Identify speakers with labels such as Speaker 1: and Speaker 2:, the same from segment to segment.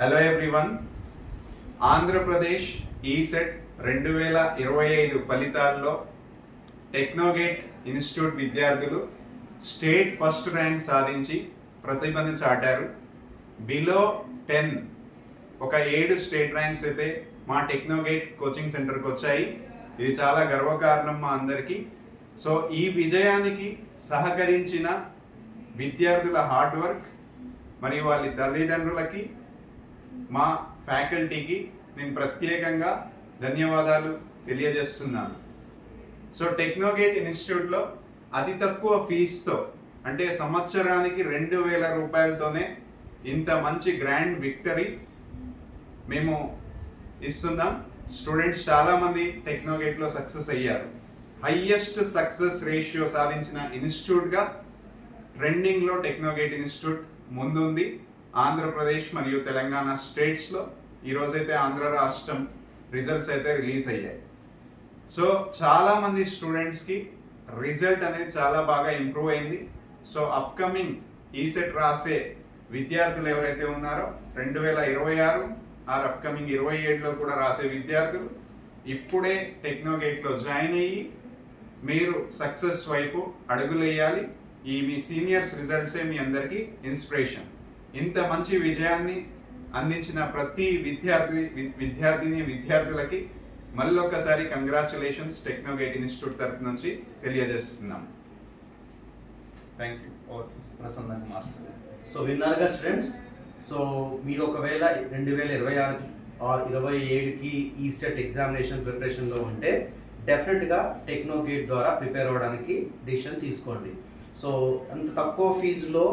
Speaker 1: Hello everyone Andhra Pradesh ECET రెండు వేల ఇరవై ఐదు ఫలితాల్లో టెక్నోగేట్ ఇన్స్టిట్యూట్ విద్యార్థులు స్టేట్ ఫస్ట్ ర్యాంక్ సాధించి ప్రతిభను చాటారు బిలో టెన్ ఒక ఏడు స్టేట్ ర్యాంక్స్ అయితే మా టెక్నోగేట్ కోచింగ్ సెంటర్కి వచ్చాయి. ఇది చాలా గర్వకారణం మా అందరికీ. సో ఈ విజయానికి సహకరించిన విద్యార్థుల హార్డ్ వర్క్ మరియు వాళ్ళ తల్లిదండ్రులకి మా ఫ్యాకల్టీకి నేను ప్రత్యేకంగా ధన్యవాదాలు తెలియజేస్తున్నాను. సో టెక్నోగేట్ ఇన్స్టిట్యూట్లో అతి తక్కువ ఫీజుతో అంటే సంవత్సరానికి రెండు వేల రూపాయలతోనే ఇంత మంచి గ్రాండ్ విక్టరీ మేము ఇస్తున్నాం. స్టూడెంట్స్ చాలామంది టెక్నోగేట్లో సక్సెస్ అయ్యారు. హయ్యెస్ట్ సక్సెస్ రేషియో సాధించిన ఇన్స్టిట్యూట్గా ట్రెండింగ్లో టెక్నోగేట్ ఇన్స్టిట్యూట్ ముందుంది. ఆంధ్రప్రదేశ్ మరియు తెలంగాణ స్టేట్స్లో ఈరోజైతే ఆంధ్ర రాష్ట్రం రిజల్ట్స్ అయితే రిలీజ్ అయ్యాయి. సో చాలామంది స్టూడెంట్స్కి రిజల్ట్ అనేది చాలా బాగా ఇంప్రూవ్ అయింది. సో అప్కమింగ్ ఈసెట్ రాసే విద్యార్థులు ఎవరైతే ఉన్నారో రెండు వేల ఇరవై ఆరు ఆర్ అప్కమింగ్ ఇరవై ఏడులో కూడా రాసే విద్యార్థులు ఇప్పుడే టెక్నోగేట్లో జాయిన్ అయ్యి మీరు సక్సెస్ వైపు అడుగులేయాలి ఈ మీ సీనియర్స్ రిజల్ట్సే మీ అందరికీ ఇన్స్పిరేషన్ ఇంత మంచి విజయాన్ని అందించిన ప్రతి విద్యార్థి విద్యార్థిని విద్యార్థులకి మళ్ళొక్కసారి కంగ్రాచులేషన్స్ టెక్నోగేట్ ఇన్స్టిట్యూట్ తరపు నుంచి తెలియజేస్తున్నాం. Thank you Prasanna master.
Speaker 2: So విన్నారుగా స్టూడెంట్స్ సో మీరు ఒకవేళ రెండు వేల ఇరవై ఆరు ఆర్ ఇరవై ఏడుకి ఈ సెట్ ఎగ్జామినేషన్ ప్రిపరేషన్లో ఉంటే డెఫినెట్గా టెక్నోగేట్ ద్వారా ప్రిపేర్ అవ్వడానికి డిసిషన్ తీసుకోండి. సో అంత తక్కువ ఫీజులో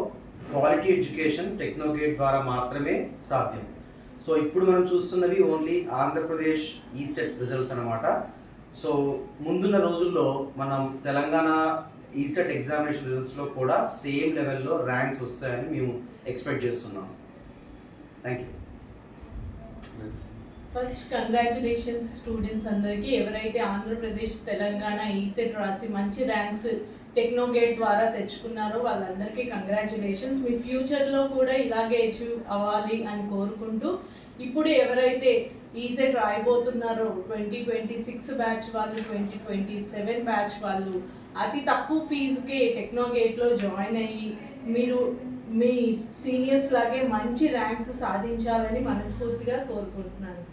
Speaker 2: క్వాలిటీ ఎడ్యుకేషన్ టెక్నోగేట్ ద్వారా మాత్రమే సాధ్యం. సో ఇప్పుడు మనం చూస్తున్నవి ఓన్లీ ఆంధ్రప్రదేశ్ ఈ సెట్ రిజల్ట్స్ అనమాట సో ముందున్న రోజుల్లో మనం తెలంగాణ ఈసెట్ ఎగ్జామినేషన్ రిజల్ట్స్లో కూడా సేమ్ లెవెల్లో ర్యాంక్స్ వస్తాయని మేము ఎక్స్పెక్ట్ చేస్తున్నాం. Thank you
Speaker 3: first congratulations students అందరికీ. ఎవరైతే ఆంధ్రప్రదేశ్ తెలంగాణ ఈసెట్ రాసి మంచి ర్యాంక్స్ టెక్నోగేట్ ద్వారా తెచ్చుకున్నారో వాళ్ళందరికీ కంగ్రాచులేషన్స్ మీ ఫ్యూచర్లో కూడా ఇలాగే అచీవ్ అవ్వాలి అని కోరుకుంటూ ఇప్పుడు ఎవరైతే ఈసెట్ రాయబోతున్నారో ట్వంటీ ట్వంటీ సిక్స్ బ్యాచ్ వాళ్ళు ట్వంటీ ట్వంటీ సెవెన్ బ్యాచ్ వాళ్ళు అతి తక్కువ ఫీజుకే టెక్నోగేట్లో జాయిన్ అయ్యి మీరు మీ సీనియర్స్ లాగే మంచి ర్యాంక్స్ సాధించాలని మనస్ఫూర్తిగా కోరుకుంటున్నాను.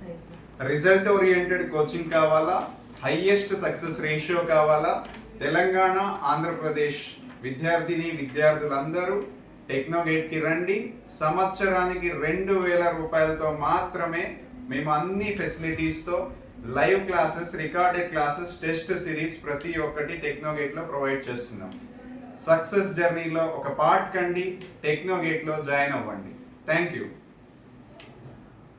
Speaker 1: రిజల్ట్ ఓరియంటెడ్ కోచింగ్ కావాలా? హైయెస్ట్ సక్సెస్ రేషియో కావాలా? తెలంగాణ ఆంధ్రప్రదేశ్ విద్యార్థిని విద్యార్థులందరూ టెక్నోగేట్కి రండి. సంవత్సరానికి రెండు వేల రూపాయలతో మాత్రమే మేము అన్ని ఫెసిలిటీస్తో live classes recorded classes test series ప్రతి ఒక్కటి టెక్నోగేట్లో ప్రొవైడ్ చేస్తున్నాం. సక్సెస్ జర్నీలో ఒక పార్ట్ కండి టెక్నోగేట్లో జాయిన్ అవ్వండి. Thank you.